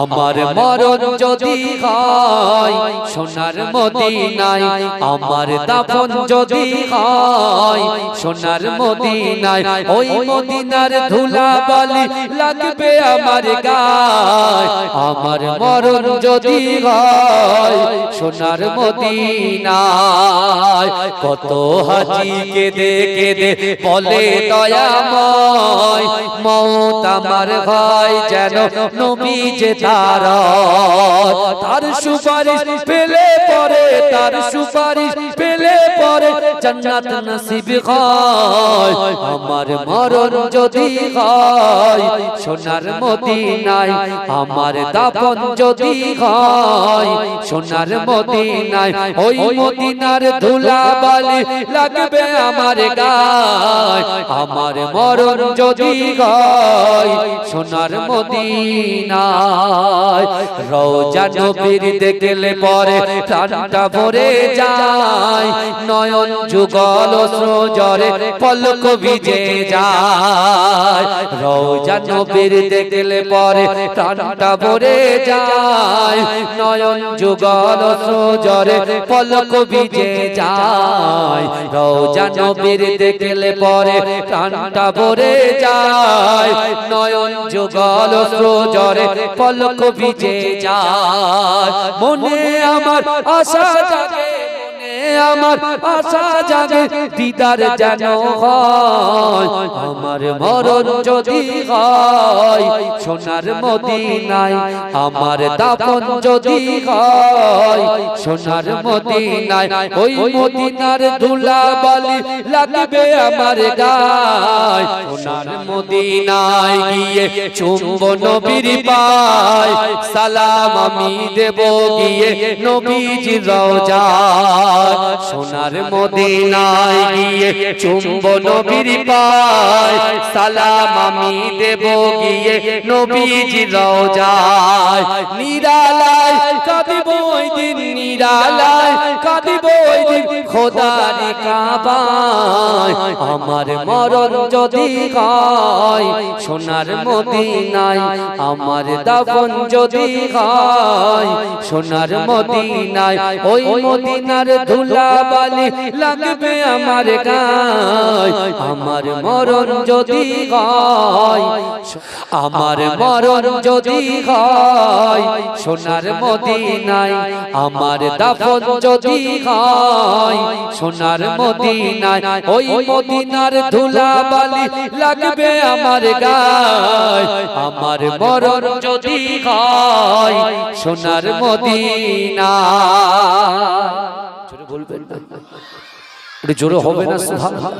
আমার মরণ যদি হয় সোনার মদিনায় আমার দাফন যদি হয় সোনার মদিনায় ওই মদিনার ধুলা বালি লাগবে আমার গায়। আমার মরণ যদি হয় সোনার মদিনায়। কত হাজি কেঁদে কেঁদে বলে দয়াময় মত আমার হয় যেন নবী যে তার তার সুপারিশ পেলে পরে তার সুপারিশ পেলে পরে জান্নাত নসিব হয়। আমার মরণ যদি হয় সোনার মদিনায় আমার দাপন যদি হয় সোনার মদিনায় ওই মদিনার ধুলা বালি লাগবে আমার গায়। আমার মরণ যদি হয় সোনার মদিনায়। রোজা নবীর দেখলে পরে প্রাণটা ভরে যায়। নয়ন যুগল সজরে, পলক ভিজে যায়। রোজা নবীর দেখলে পরে প্রাণটা ভরে যায়। নয়ন যুগল সজরে, পলক ভিজে যায়। রোজা নবীর দেখলে পরে প্রাণটা ভরে যায়। নয়ন যুগল সজরে, পলক ভিজে যায়। মনে আমার আশা জাগে আমার আশা জাগে দিদার যেন হয়। আমার মরণ যদি হয়, সোনার মদিনায় আমার দাপন যদি হয়, সোনার মদিনায় ওই মদিনার ধুলা বালি লাগবে আমার গায়। সোনার মদিনায় গিয়ে চুম্ব নবীর পায়, সালাম আমি দেব গিয়ে নবীজি রওজায়। সোনার মদিনায় গিয়ে চুম্ব নবীর পায় সালাম আমি দেব গিয়ে নবীজি রওজায়। নিরালায় কাঁদিব ওই দিন, নিরালায় কাঁদিব ওই দিন খোদার কাবায়। আমার মরণ যদি হয়, সোনার মদিনায় আমার দাফন যদি হয়, সোনার মদিনায় ওই মদিনার ধুলা বালি লাগবে আমার গায়। আমার মরণ যদি আমার মরণ যদি হয়, সোনার মদিনায় আমার দাফন যদি হয়, সোনার মদিনায় ওই মদিনার ধুলা বালি লাগবে আমার গায়। আমার মরণ যদি হয়, সোনার মদিনায়। জোরে বলবেন। না একটু জোরে হবে না সুবহানাল্লাহ।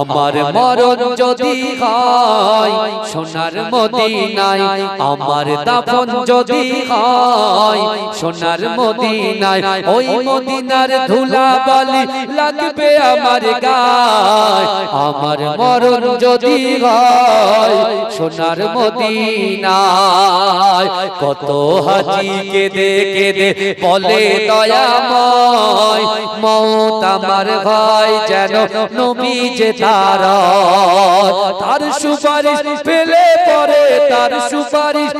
আমার মরণ যদি হয় সোনার মদিনায় আমার দাফন যদি হয় সোনার মদিনায় ওই মদিনার ধুলা বালি লাগবে আমার গায়। আমার মরণ যদি হয় সোনার মদিনায়। কত হাজি কেঁদে কেঁদে বলে দয়াময় মত আমার হয় যেন নবী যে তার। তার সুপারিশ পেলে পরে তার সুপারিশ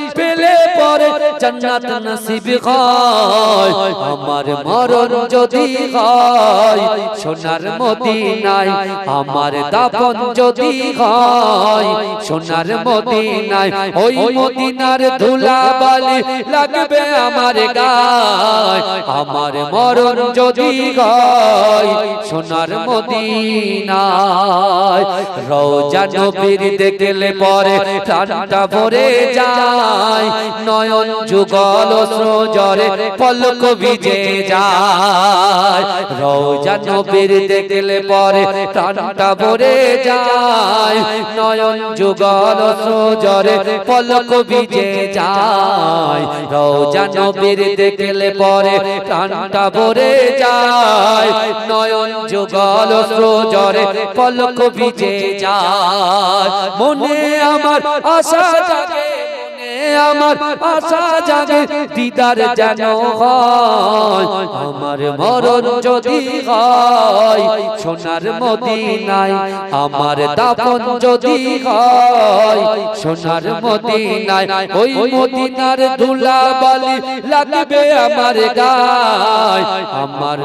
পরে জান্নাত নসিব হয়। আমার মরণ যদি হয়, সোনার মদিনায় আমার দাপন যদি হয়, সোনার মদিনায় ওই মদিনার ধুলা বালি লাগবে আমার গায়। আমার মরণ যদি হয়, সোনার মদিনায় রোজা নবীর দেখলে পরে প্রাণটা ভরে যায়। নয়ন যুগল সজরে পলক ভিজে যায়। রোজা নবীর দেখলে পরে প্রাণটা ভরে যায়। নয়ন যুগল সজরে পলক ভিজে যায়। রোজা নবীর দেখলে পরে প্রাণটা ভরে যায়। নয়ন যুগল সজরে পলক ভিজে যায়। মনে আমার আশা জাগে আমার আশা জাগে দিদার যেন হয়। আমার মরণ যদি হয়, সোনার মদিনায় আমার দাপন যদি হয়, সোনার মদিনায় ওই মদিনার ধুলা বালি লাগবে আমার গায়। আমার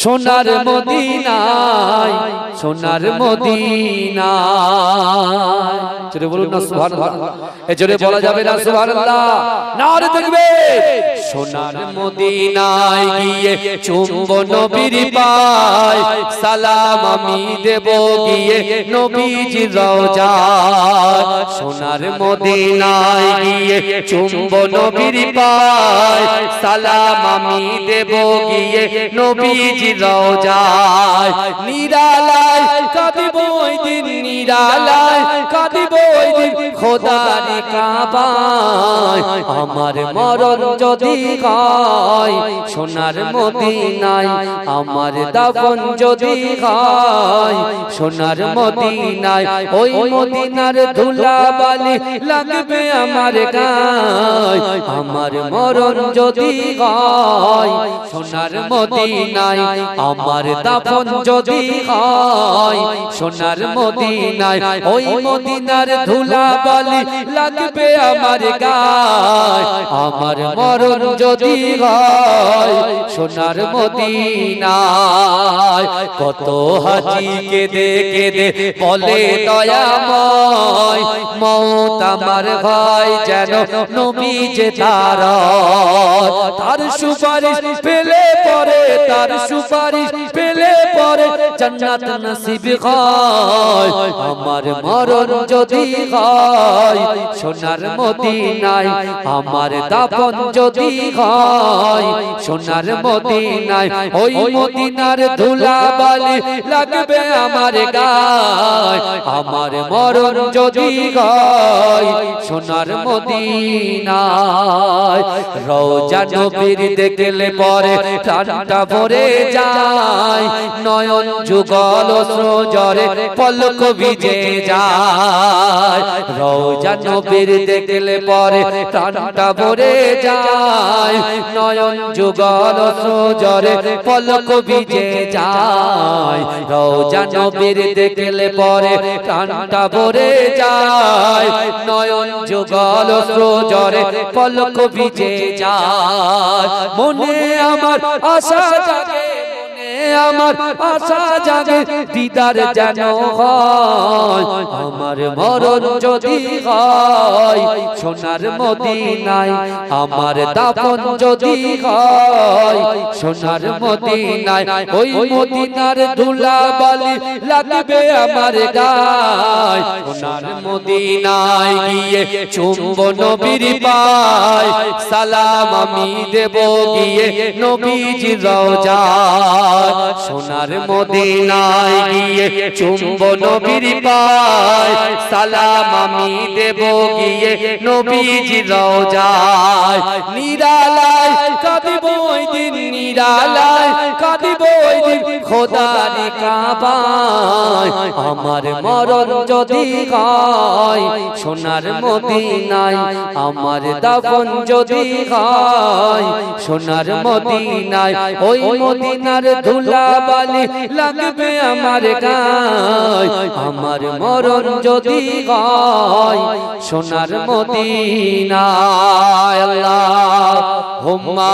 সোনার মদিনায় সোনার মদিনায়। জোরে বলুন না সুবহানাল্লাহ। এ জোরে বলা যাবে না সুবহানাল্লাহ। নারে দেখবে। সোনার মদিনায় গিয়ে চুম্ব নবীর পায়। সালাম আমি দেব গিয়ে নবীজি রওজায় সোনার মদিনায় গিয়ে চুম্ব নবীর পায়। সালাম আমি দেব গিয়ে নবীজি আমার মরণ যদি হয়, সোনার মদিনায় আমার দাফন যদি হয়, সোনার মদিনায় ওই মদিনার ধুলা বালি লাগবে আমার গায়। আমার মরণ যদি হয়, সোনার মদিনায় আমার দাফন যদি হয়, সোনার মদিনায়, ওই মদিনার ধুলা লাগবে আমার গায়। আমার মরণ যদি হয়, সোনার মদিনায়, কত হাজি কেঁদে কেঁদে বলে দয়াময়, মত আমার ভয় যেন নবী যে তার তার সুপারিশ পেলে পরে, তার সুপারিশ পেলে পরে জান্নাত নসিব হয়। আমার মরণ যদি হয় সোনার মদিনায় আমার দাপন যদি হয় সোনার মদিনায় ওই মদিনার ধুলা বালি লাগবে আমার গায়। আমার মরণ যদি হয় সোনার মদিনায়। রওজা নবীর দেখলে পরে প্রাণটা ভরে যায়। নয়ন যুগল সজরে পলক ভিজে যায়। রওজা নবীর দেখলে পরে প্রাণটা ভরে যায়। নয়ন যুগল সজরে পলক ভিজে যায়। রওজা নবীর দেখলে পরে প্রাণটা ভরে যায়। নয়ন যুগল সজরে পলক ভিজে যায়। মনে আমার আশা জাগে আমার আশা জাগে, দিদার যেন হয়। আমার মরণ যদি হয়, সোনার মদিনায় আমার দাপন যদি হয়, সোনার মদিনায় ওই মদিনার ধুলা বালি লাগবে আমার গায়। সোনার মদিনায় গিয়ে চুম্ব নবীর পায়, সালাম আমি দেব গিয়ে নবীজি রওজায়। সোনার মদিনায় গিয়ে চুম্ব নবীর পায় সালাম আমি দেব গিয়ে নবীজি রওজায় নিরালায় কাঁদিব ওই দিন নিরালায় কাঁদিব খোদার কাবায়, আমার মরণ যদি হয়, সোনার মদিনায় আমার দাফন যদি হয়, সোনার মদিনায় ওই মদিনার ধুলা বালি লাগবে আমার গায়। আমার মরণ যদি হয়, সোনার আল্লাহ হুম্মা।